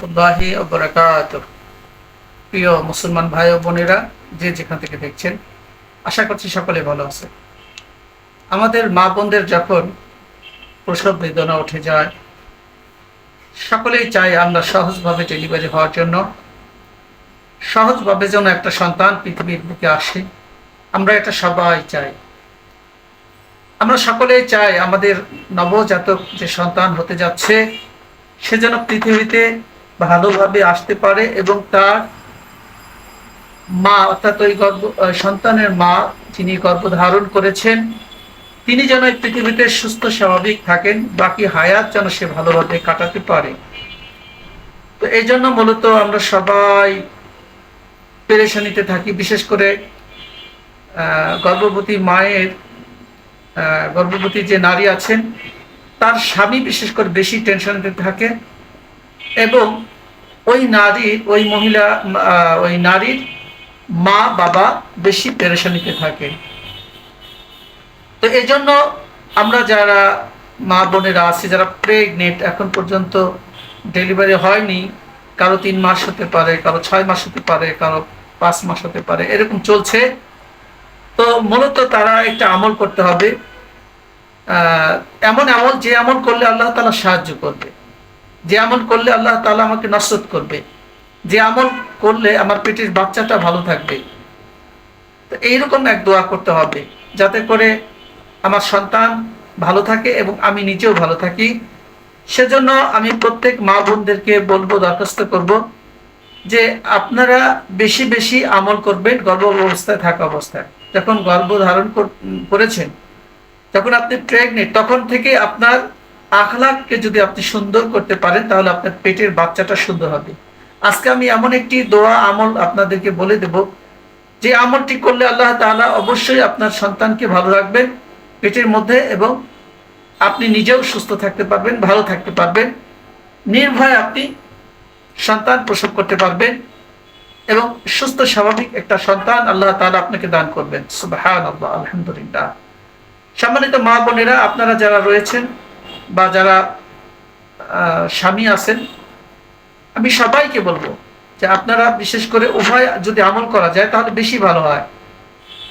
রহমতুল্লাহি ও বারাকাতুহ। প্রিয় মুসলমান ভাই ও বোনেরা, যে যেখান থেকে দেখছেন, আশা করছি সকলে ভালো আছে আমাদের মা বোনদের যখন প্রসব বেদনা উঠে যায়, সকলেই চায় আমরা সহজভাবে ডেলিভারি হওয়ার জন্য। সহজভাবে যেন একটা সন্তান পৃথিবীর বুকে আসে। আমরা এটা সবাই চাই। আমরা সকলেই চাই আমাদের নবজাতক যে সন্তান হতে যাচ্ছে, সে যেন পৃথিবীতে ভালোভাবে আসতে পারে এবং তার মা, অর্থাৎ ওই গর্ভ সন্তানের মা যিনি গর্ভধারণ করেছেন, তিনি যেন এই পৃথিবীতে সুস্থ, স্বাভাবিক থাকেন, বাকি হায়াত যেন সে ভালোভাবে কাটাতে পারে। তো এই জন্য মূলত আমরা সবাই পেরেশানিতে থাকি, বিশেষ করে গর্ভবতী মায়ের গর্ভবতী যে নারী আছেন, তার স্বামী বিশেষ করে বেশি টেনশনে থাকে। এবং ওই নারীর ওই মহিলা ওই নারীর মা, বাবা বেশি পেরেশানিতে থাকে। তো এই জন্য আমরা যারা মা বোনেরা আছি, যারা প্রেগনেন্ট এখন পর্যন্ত ডেলিভারি হয়নি, কারও তিন মাস হতে পারে, কারও ছয় মাস হতে পারে, কারও পাঁচ মাস হতে পারে, এরকম চলছে। তো মূলত তারা একটা আমল করতে হবে। এমন আমল যে আমল করলে আল্লাহ তালা সাহায্য করবে। যে আমল করলে আল্লাহ তালা আমাকে নসরত করবে। যে আমল করলে আমার পেটের বাচ্চাটা ভালো থাকবে। তো এইরকম এক দোয়া করতে হবে, যাতে করে আমার সন্তান ভালো থাকে এবং আমি নিজেও ভালো থাকি। সেজন্য আমি প্রত্যেক মা বোনদেরকে বলব, দরখাস্ত করব যে আপনারা বেশি বেশি আমল করবেন গর্ভ অবস্থায় থাকা অবস্থায়। যখন গর্ভ ধারণ কর- করেছেন, যখন আপনি প্রেগনেন্ট তখন থেকে আপনার আখলাককে যদি আপনি সুন্দর করতে পারেন, তাহলে আপনার পেটের বাচ্চাটা সুন্দর হবে। আজকে আমি এমন একটি দোয়া আমল আপনাদেরকে বলে দেব। যে আমলটি করলে আল্লাহ তাআলা অবশ্যই আপনার সন্তানকে ভালো রাখবেন, পেটের মধ্যে এবং আপনি নিজেও সুস্থ থাকতে পারবেন, ভালো থাকতে পারবেন। নির্ভয়ে আপনি সন্তান প্রসব করতে পারবেন এবং সুস্থ, স্বাভাবিক একটা সন্তান আল্লাহ তাআলা আপনাকে দান করবেন। সুবহানাল্লাহ, আলহামদুলিল্লাহ। সম্মানিত মা বোনেরা, আপনারা যারা রয়েছেন বা যারা স্বামী আছেন, আমি সবাইকে বলব যে আপনারা বিশেষ করে উভয় যদি আমল করা যায় তাহলে বেশি ভালো হয়।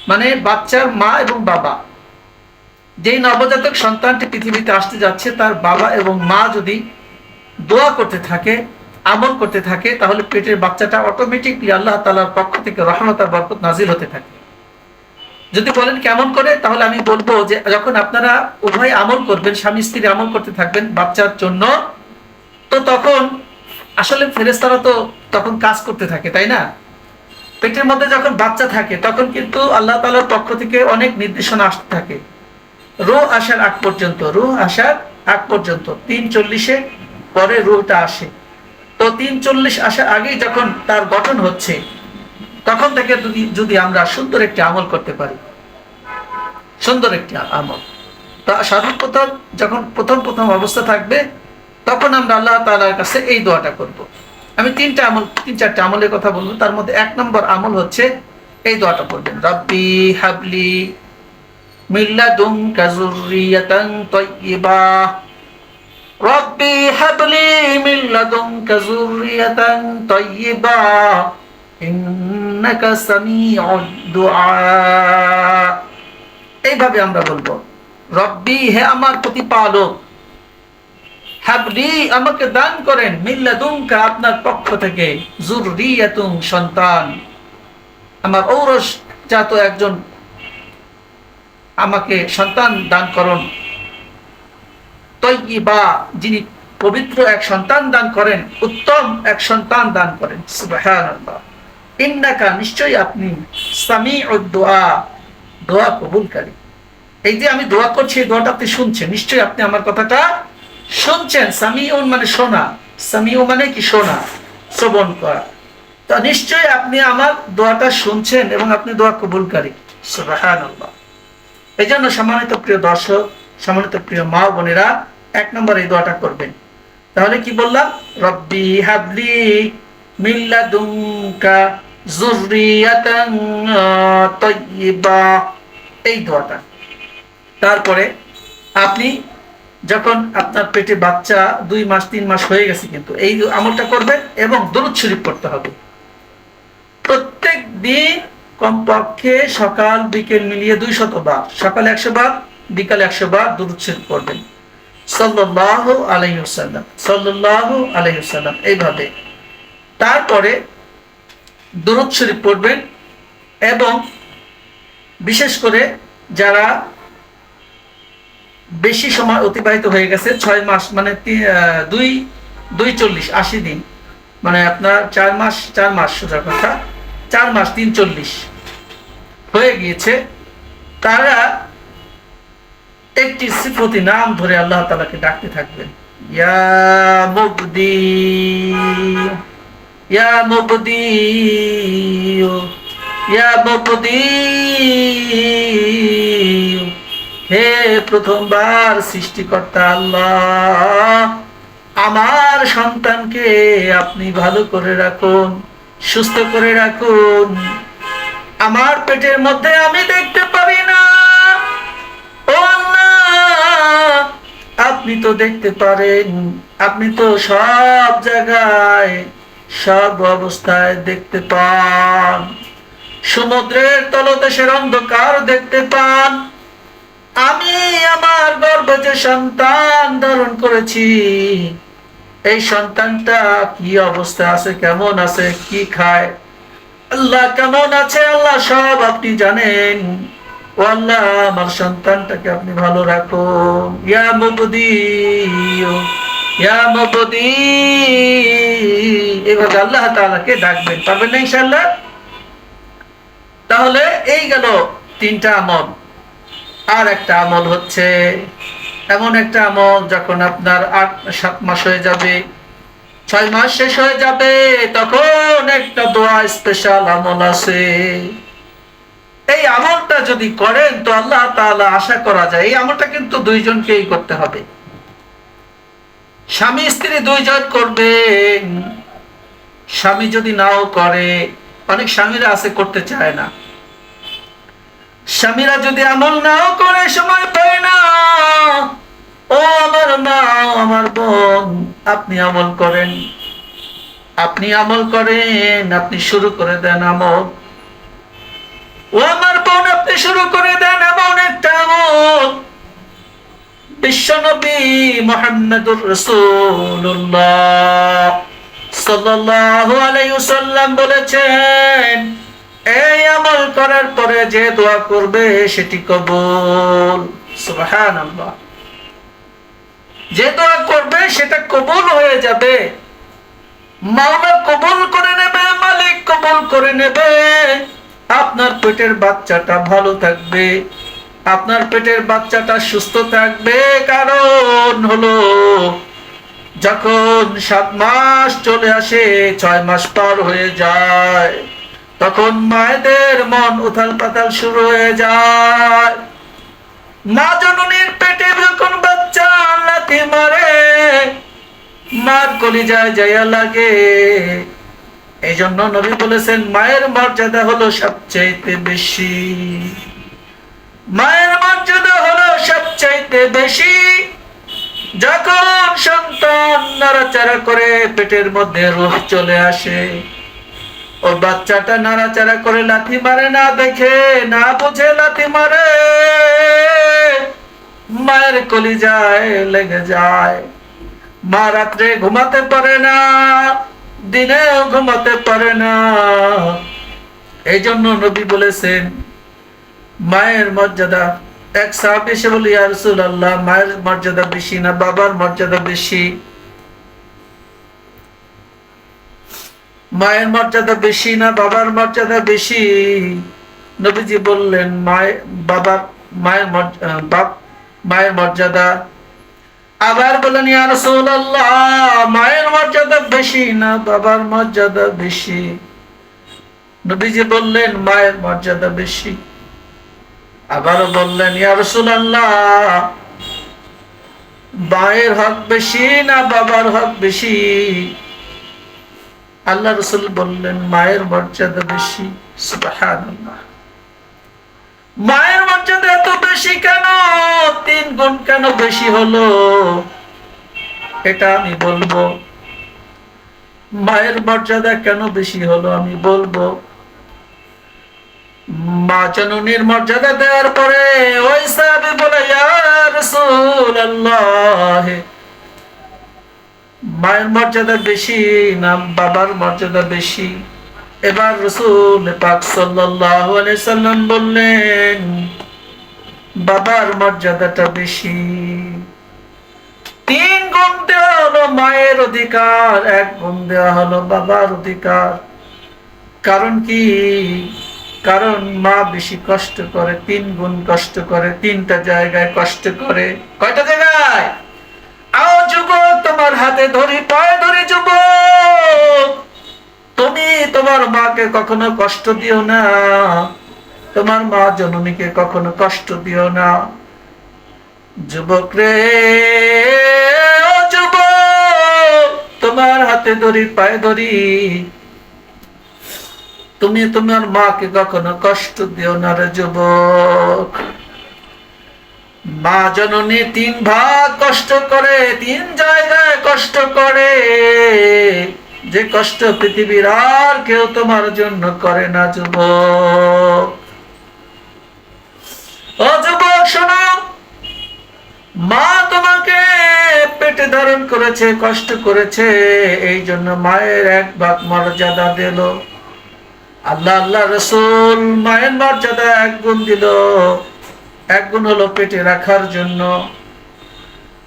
মানে বাচ্চার মা এবং বাবা। যেই নবজাতক সন্তানটি পৃথিবীতে আসতে যাচ্ছে, তার বাবা এবং মা যদি দোয়া করতে থাকে, আমল করতে থাকে, তাহলে পেটের বাচ্চাটা অটোমেটিকলি আল্লাহ তালার পক্ষ থেকে রহমত আর বরকত নাজিল হতে থাকে। যদি বলেন কেমন করে, তাহলে আমি বলব যে যখন আপনারা উভয় আমল করবেন, স্বামী স্ত্রী আমল করতে থাকবেন বাচ্চার জন্য, তো তখন আসলে ফেরেস্তারা তো তখন কাজ করতে থাকে, তাই না? পেটের মধ্যে যখন বাচ্চা থাকে, তখন কিন্তু আল্লাহ তালার পক্ষ থেকে অনেক নির্দেশনা আসতে থাকে। রো আসার আগ পর্যন্ত রু আসার আগ পর্যন্ত, তিন চল্লিশে পরে রুটা আসে। তো তিন চল্লিশ আসার আগেই যখন তার গঠন হচ্ছে তখন থেকে যদি আমরা সুন্দর একটি আমল করতে পারি, সুন্দর একটি আমল, তা সর্বপ্রথম যখন প্রথম প্রথম অবস্থা থাকবে, তখন আমরা আল্লাহ তাআলার কাছে এই দোয়াটা করব। আমি তিনটা আমল, তিন চারটা আমলের কথা বলব, তার মধ্যে এক নম্বর আমল হচ্ছে এই দোয়াটা করবেন রব্বি হাবলি মিল্লাদুনকা যুররিয়াতান তাইয়্যিবা রব্বি হাবলি ইন্নাকা সামিউদ দুআ এইভাবে আমরা বলব, রব্বি হে আমার প্রতিপালক, হাবলি আমাকে দান করেন মিল্লাদুনকা আপনার পক্ষ থেকে জুররিয়াতুন সন্তান। আমার ঔরস জাত একজন আমাকে সন্তান দান করুন। তৈবা যিনি পবিত্র এক সন্তান দান করেন, উত্তম এক সন্তান দান করেন। সুবহানাল্লাহ। ইন্নাকা, নিশ্চয়ই আপনি সামি দোয়া দোয়া কবুলকারী। এই যে আমি দোয়া করছি, এই দোয়াটা আপনি শুনছেন, নিশ্চয়ই আপনি আমার কথাটা শুনছেন। সামিউন মানে শোনা, সামিউ মানে কি শোনা, শ্রবণ করা। তা নিশ্চয়ই আপনি আমার দোয়াটা শুনছেন এবং আপনি দোয়া কবুলকারী। সুবহানাল্লাহ। এই জন্য সম্মানিত প্রিয় দর্শক, সম্মানিত প্রিয় মা ও বোনেরা, এক নম্বর এই দোয়াটা করবেন। তাহলে কি বললাম? রব্বি হাবলি মিল্লাদুনকা এই দোয়াটা। তারপরে আপনি যখন আপনার পেটে বাচ্চা দুই মাস, তিন মাস হয়ে গেছে কিন্তু এই আমলটা করবেন এবং দরুদ শরীফ পড়তে হবে। প্রত্যেক দিন কমপক্ষে সকাল, বিকেল মিলিয়ে দুই শত বার, সকালে একশো বার, বিকালে একশো বার দরুদ শরীফ পড়বেন। সাল্লাহ আলাইসাল্লাম সাল্লাহ আলাইসাল্লাম এইভাবে। তারপরে দরুদ শরীফ পড়বেন এবং বিশেষ করে যারা বেশি সময় অতিবাহিত হয়ে গেছে, ছয় মাস মানে দুই দুই চল্লিশ, আশি দিন মানে আপনার চার মাস চার মাস সোজা কথা, চার মাস, তিন চল্লিশ হয়ে গিয়েছে। তারা একটি সিফতি নাম ধরে আল্লাহ তালাকে ডাকতে থাকবেন। ইয়া মুবদি। ইয়া মুবদি ইয়া মুবদি হে প্রথমবার সৃষ্টিকর্তা আল্লাহ, আমার সন্তানকে আপনি ভালো করে রাখুন, সুস্থ করে রাখুন। আমার পেটের মধ্যে আমি দেখতে পারি না। ও আপনি তো দেখতে পারেন, আপনি তো সব জায়গায় সব অবস্থায় দেখতে পান। সমুদ্রের তলদেশের অন্ধকার দেখতে পান। আমি আমার গর্ভে যে সন্তান ধারণ করেছি, এই সন্তানটা কি অবস্থা আছে, কেমন আছে, কি খায়? আল্লাহ কেমন আছে, আল্লাহ সব আপনি জানেন। ও আল্লাহ, আমার সন্তানটাকে আপনি ভালো রাখুন। ইয়া মুবদি ইয়া মুবদি এভাবে আল্লাহ তাআলাকে ডাকবেন, পারবেন না ইনশাআল্লাহ? তাহলে এই গেল তিনটা আমল। আর একটা আমল হচ্ছে, এমন একটা আমল যখন আপনার আট, সাত মাস হয়ে যাবে, ছয় মাস শেষ হয়ে যাবে, তখন একটা দোয়া স্পেশাল আমল আছে। এই আমলটা যদি করেন, তো আল্লাহ তাআলা আশা করা যায়, এই আমলটা কিন্তু দুইজনকেই করতে হবে। স্বামী স্ত্রী দুইজন করবেন স্বামী যদি নাও করে, অনেক স্বামীরা আছে করতে চায় না। স্বামীরা যদি আমল নাও করে, সময় পায় না। ও আমার মা, আমার বোন, আপনি আমল করেন। আপনি আমল করেন, আপনি শুরু করে দেন আমল। ও আমার বোন, আপনি শুরু করে দেন এমন একটা আমল। বিশ্বনবী মোহাম্মদুর রসুল্লাহ সাল্লাল্লাহু আলাইহি ওয়াসাল্লাম বলেছেন, এই আমল করার পরে যে দোয়া করবে সেটি কবুল। সুবহানাল্লাহ। যে দোয়া করবে সেটা কবুল হয়ে যাবে। মাওলা কবুল করে নেবে, মালিক কবুল করে নেবে। আপনার পেটের বাচ্চাটা ভালো থাকবে। আপনার পেটের বাচ্চাটা সুস্থ থাকবে, কারণ হলো যখন সাত মাস চলে আসে, ছয় মাস পার হয়ে যায়, তখন মায়েদের মন উথাল পাতাল শুরু হয়ে যায়। মা জননীর পেটে যখন বাচ্চা লাথি মারে, মার কলিজায় যাইয়া লাগে। এই জন্য নবী বলেছেন, মায়ের মর্যাদা হলো সবচাইতে বেশি। মায়ের মর্যাদা হলো সবচাইতে বেশি। যখন সন্তান নাড়াচাড়া করে পেটের মধ্যে রুহ চলে আসে, ও বাচ্চাটা নাড়াচাড়া করে লাথি মারে না দেখে, না বুঝে লাথি মারে। মায়ের কলি যায় লেগে যায়। মা রাত্রে ঘুমাতে পারে না, দিনেও ঘুমাতে পারে না। এই জন্য নবী বলেছেন মায়ের মর্যাদা এক সাহাব এসে বলি আরসুল আল্লাহ মায়ের মর্যাদা বেশি না বাবার মর্যাদা বেশি? মায়ের মর্যাদা বেশি না বাবার মর্যাদা বেশি? নবীজি বললেন মায়ের বাবা, মায়ের বাপ, মায়ের মর্যাদা। আবার বলেন ইয়া রাসূলুল্লাহ, মায়ের মর্যাদা বেশি না বাবার মর্যাদা বেশি? নবীজি বললেন, মায়ের মর্যাদা বেশি। আবারও বললেন, ইয়া রাসূলুল্লাহ, মায়ের হক বেশি না বাবার হক বেশি? আল্লাহ রসুল বললেন, মায়ের মর্যাদা বেশি। মায়ের মর্যাদা এত বেশি কেন? তিন গুণ কেন বেশি হলো? এটা আমি বলব। মায়ের মর্যাদা কেন বেশি হলো আমি বলব? মা মর্যাদা দেওয়ার পরে ওই সাহাবী বলে মায়ের মর্যাদা বেশি না বাবার মর্যাদা বেশি? এবার রসুল পাক সাল্লাল্লাহু আলাইহি সাল্লাম বললেন, বাবার মর্যাদাটা বেশি। তিন গুণ দেওয়া হলো মায়ের অধিকার, এক গুণ দেওয়া হলো বাবার অধিকার। কারণ কি? কারণ মা বেশি কষ্ট করে, তিন গুণ কষ্ট করে, তিনটা জায়গায় কষ্ট করে। কয়টা জায়গায়? আও যুবক তোমার হাতে ধরি, পায়ে ধরি যুবক। তুমি তোমার মাকে কখনো কষ্ট দিও না। তোমার মা জননীকে কখনো কষ্ট দিও না। যুবক রে, যুবক, তোমার হাতে ধরি, পায়ে ধরি। তুমি তোমার মাকে কখনো কষ্ট দিও না রে যুবক। মা জননী তিন ভাগ কষ্ট করে, তিন জায়গায় কষ্ট করে। যে কষ্ট পৃথিবীর আর কেউ তোমার জন্য করে না যুবক। ও যুবক, শোনো। মা তোমাকে পেটে ধারণ করেছে, কষ্ট করেছে এই জন্য মায়ের এক ভাগ মর্যাদা দিল। আল্লাহ আল্লাহ রসুল মায়ের মর্যাদা এক গুণ দিল। এক গুণ হলো পেটে রাখার জন্য।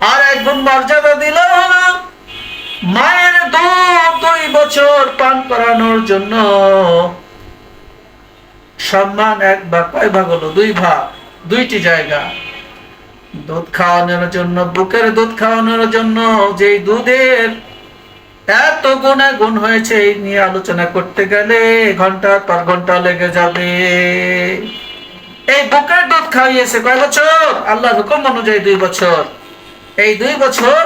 আর এক গুণ মর্যাদা দিল হলো মায়ের দুধ দুই বছর পান করানোর জন্য। সম্মান এক ভাগ, কয় ভাগ হলো? দুই ভাগ, দুইটি জায়গা। দুধ খাওয়ানোর জন্য, বুকের দুধ খাওয়ানোর জন্য, যেই দুধের এত গুণে গুণ হয়েছে এই নিয়ে আলোচনা করতে গেলে ঘণ্টার পর ঘণ্টা লেগে যাবে। এই বুকের দুধ খাইয়েছে কয় বছর? আল্লাহ হুকুম অনুযায়ী দুই বছর। এই দুই বছর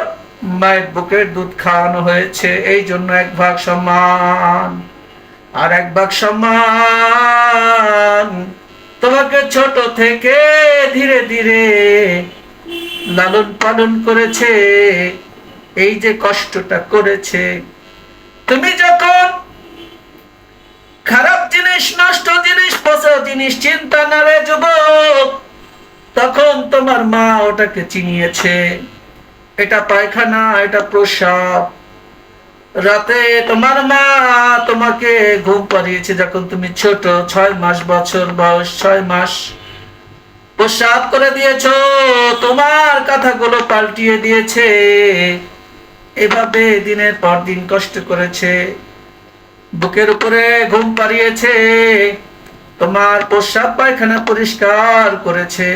মায়ের বুকের দুধ খাওয়ানো হয়েছে, এই জন্য এক ভাগ সম্মান আর এক ভাগ সম্মান তোমাকে ছোট থেকে ধীরে ধীরে লালন পালন করেছে। এই যে কষ্টটা করেছে, তুমি যখন খারাপ জিনিস, নষ্ট জিনিস, পচা জিনিস, চিন্তা না রে যুবক, তখন তোমার মা ওটাকে চিনিয়েছে, এটা পায়খানা, এটা প্রসাব। রাতে তোমার মা তোমাকে ঘুম পাড়িয়েছে যখন তুমি ছোট, ছয় মাস বছর বয়স, ছয় মাস। প্রসাব করে দিয়েছ, তোমার কথাগুলো পাল্টিয়ে দিয়েছে। এভাবে দিনের পর দিন কষ্ট করেছে, বুকের উপরে ঘুম পাড়িয়েছে, তোমার প্রসাব পায়খানা পরিষ্কার করেছে।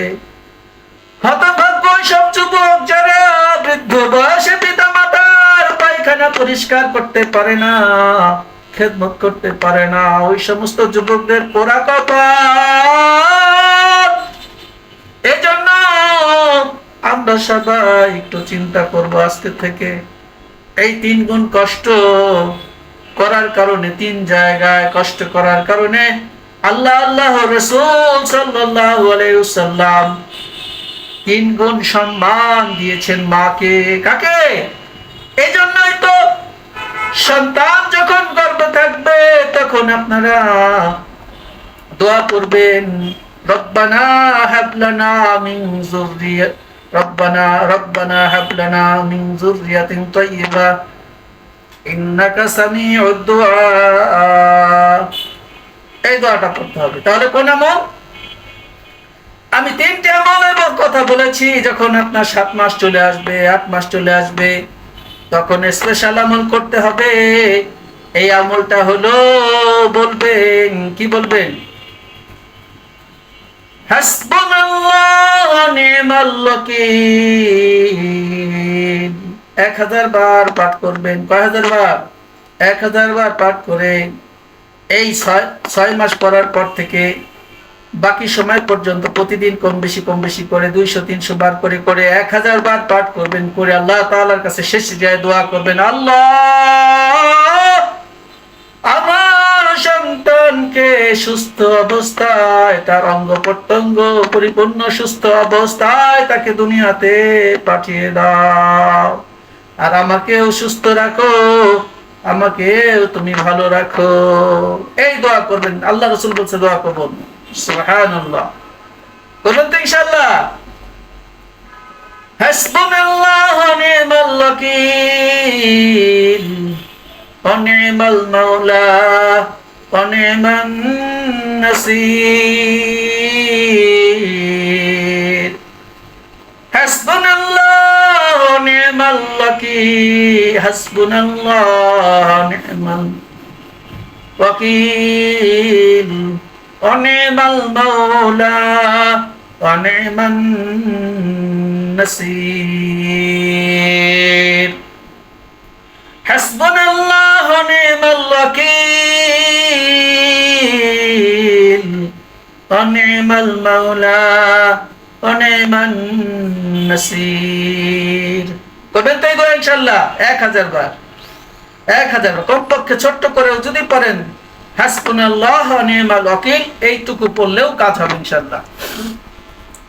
হতভাগ্য সব যুবক যারা বৃদ্ধ বয়সে পিতা মাতার পায়খানা পরিষ্কার করতে পারে না, খেদমত করতে পারে না, ওই সমস্ত যুবকদের পোড়া কপাল এজন্য আমরা সবাই একটু চিন্তা করব আজকে থেকে। এই তিন গুণ কষ্ট করার কারণে, তিন জায়গায় কষ্ট করার কারণে আল্লাহ আল্লাহ, রসুল আলাইহি তিন গুণ সম্মান দিয়েছেন মাকে, কাকে? এই জন্যই তো সন্তান যখন গর্ব থাকবে, তখন আপনারা দোয়া করবেন, রব্বানা হাবলানা মিন যুররিয়াত রব্বানা রব্বানা হাবলানা মিন যুররিয়াতিন তাইয়্যিবা ইন্নাকা সামিউদ দুআ। এই দোয়াটা করতে হবে। তাহলে কোন আমল? আমি তিনটে আমলের কথা বলেছি। যখন আপনার সাত মাস চলে আসবে, আট মাস চলে আসবে, তখন স্পেশাল আমল করতে হবে। এই আমলটা হলো বলবেন, কি বলবেন? হাসবুনাল্লাহ। এক হাজার বার পাঠ করবেন। কয় হাজার বার? এক হাজার বার পাঠ করে এই ছয় ছয় মাস করার পর থেকে বাকি সময় পর্যন্ত প্রতিদিন কম বেশি কম বেশি করে দুইশো, তিনশো বার করে করে এক হাজার বার পাঠ করবেন, করে আল্লাহ তাআলার কাছে শেষ যায় দোয়া করবেন। আল্লাহ! আমার জনগণকে সুস্থ অবস্থায়, তার অঙ্গ প্রত্যঙ্গ পরিপূর্ণ সুস্থ অবস্থায় তাকে দুনিয়াতে পাঠিয়ে দাও। আর আমাকেও সুস্থ রাখো আমাকে তুমি ভালো রাখো। এই দোয়া করবেন, আল্লাহ রসুল বলছে দোয়া করবেন সুহান তো ইনশাল্লাহ হাসবুনাল্লাহ, নি'মাল ওয়াকিল ওয়া নি'মাল মাওলা। ونعم النصير حسبنا الله ونعم الوكيل حسبنا الله ونعم الوكيل ونعم المولى ونعم النصير حسبنا الله ونعم الوكيل ونعم المولى ونعم النصير করবেন তো এগুলো ইনশাল্লাহ এক হাজার বার এক হাজার বার কমপক্ষে ছোট্ট করেও যদি পারেন হাসবুনাল্লাহ নিয়মাল ওয়াকিল এইটুকু পড়লেও কাজ হবে ইনশাল্লাহ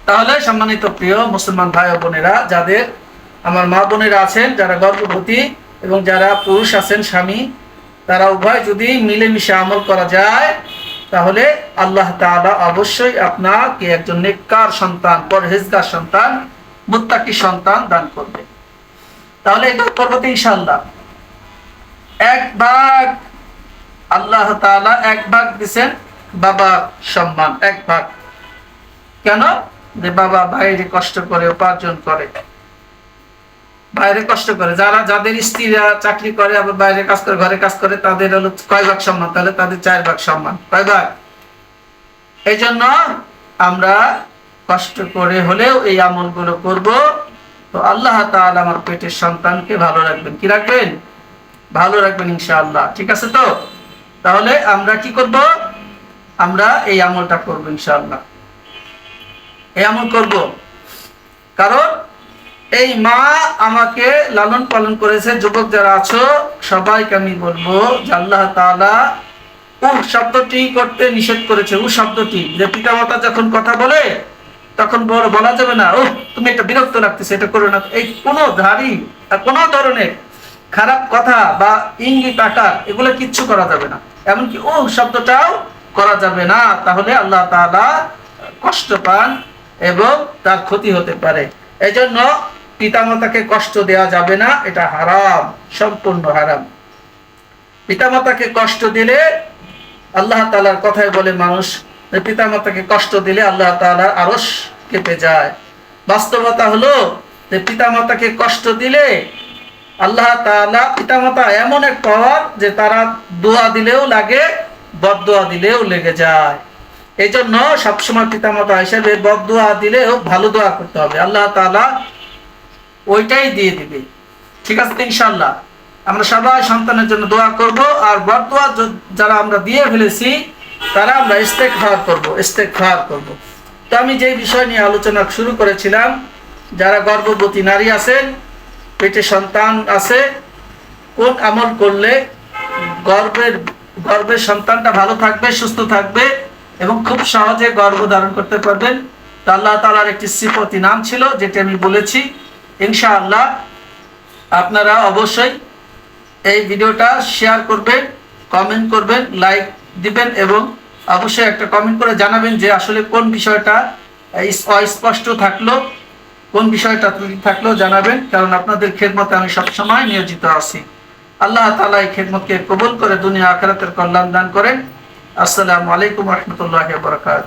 তাহলে সম্মানিত প্রিয় মুসলমান ভাই ও বোনেরা যাদের আমার মা বোনেরা আছেন যারা গর্ভবতী এবং যারা পুরুষ আছেন স্বামী তারা উভয় যদি মিলেমিশে আমল করা যায়, তাহলে আল্লাহ তাআলা অবশ্যই আপনাকে একজন নেককার সন্তান, পরহেজগার সন্তান, মুত্তাকি সন্তান দান করবে। তাহলে এটা করব ইনশাল্লাহ এক ভাগ আল্লাহ তাআলা এক ভাগ দিছেন বাবা সম্মান, এক ভাগ। কেন? যে বাবা বাইরে কষ্ট করে, উপার্জন করে। বাইরে কষ্ট করে। যারা, যাদের স্ত্রীরা চাকরি করে, আবার বাইরে কাজ করে, ঘরে কাজ করে, তাদের হলো কয় ভাগ সম্মান? তাহলে তাদের চার ভাগ সম্মান। কয় ভাগ? এই জন্য আমরা কষ্ট করে হলেও এই আমলগুলো করব। তো আল্লাহ তাআলা আমার পেটের সন্তানকে ভালো রাখবেন। কি রাখবেন? ভালো রাখবেন ইনশাআল্লাহ। ঠিক আছে তো? তাহলে আমরা কি করব? আমরা এই আমলটা করব ইনশাআল্লাহ। এই আমল করব। কারণ এই মা আমাকে লালন পালন করেছে, যুবক যারা আছো, সবাইকে আমি বলব আল্লাহ তাআলা উ শব্দটি করতে নিষেধ করেছে। উ শব্দটি। যে পিতামাতা যখন কথা বলে, তখন বড় বলা যাবে না ও তুমি এটা বিরক্ত লাগতেছে, এটা করো না। এই কোনো ধারী কোনো ধরনের খারাপ কথা বা ইঙ্গিত, আকার, এগুলো কিচ্ছু করা যাবে না। এমনকি ও শব্দটাও করা যাবে না। তাহলে আল্লাহ তাআলা কষ্ট পান এবং তার ক্ষতি হতে পারে। এই জন্য পিতামাতাকে কষ্ট দেওয়া যাবে না, এটা হারাম, সম্পূর্ণ হারাম। পিতামাতাকে কষ্ট দিলে আল্লাহ তালার কথায় বলে মানুষ পিতামাতাকে কষ্ট দিলে আল্লাহ তালার আরস কেঁপে যায়। বাস্তবতা হলো যে পিতামাতাকে কষ্ট দিলে আল্লাহ তাআলা পিতামাতা এমন এক পাওয়ার যে তারা দোয়া দিলেও লাগে, বদদোয়া দিলেও লেগে যায়। এই জন্য সবসময় পিতামাতা হিসেবে বদদোয়া দিলেও ভালো দোয়া করতে হবে। আল্লাহ তাআলা ওইটাই দিয়ে দিবে। ঠিক আছে ইনশাল্লাহ আমরা সবাই সন্তানের জন্য দোয়া করব আর য- যারা আমরা দিয়ে ফেলেছি, তারা আমরা ইস্তেকফার করব খাওয়ার করব। তো আমি যে বিষয় নিয়ে আলোচনা শুরু করেছিলাম, যারা গর্ভবতী নারী আছেন, পেটে সন্তান আছে, কোন আমল করলে গর্বের গর্বের সন্তানটা ভালো থাকবে, সুস্থ থাকবে এবং খুব সহজে গর্ভ ধারণ করতে পারবেন? আল্লাহ তালার একটি শ্রীপতি নাম ছিল, যেটি আমি বলেছি। ইনশাআল্লাহ আপনারা অবশ্যই এই ভিডিওটা শেয়ার করবেন কমেন্ট করবেন লাইক দিবেন এবং অবশ্যই একটা কমেন্ট করে জানাবেন যে আসলে কোন বিষয়টা অস্পষ্ট থাকল, কোন বিষয়টা থাকলেও জানাবেন, কারণ আপনাদের খেদমতে আমি সবসময় নিয়োজিত আছি। আল্লাহ তালা এই খেদমতকে কবুল করে দুনিয়া আখরাতের কল্যাণ দান করেন। আসসালামু আলাইকুম রহমতুল্লাহ বরকাত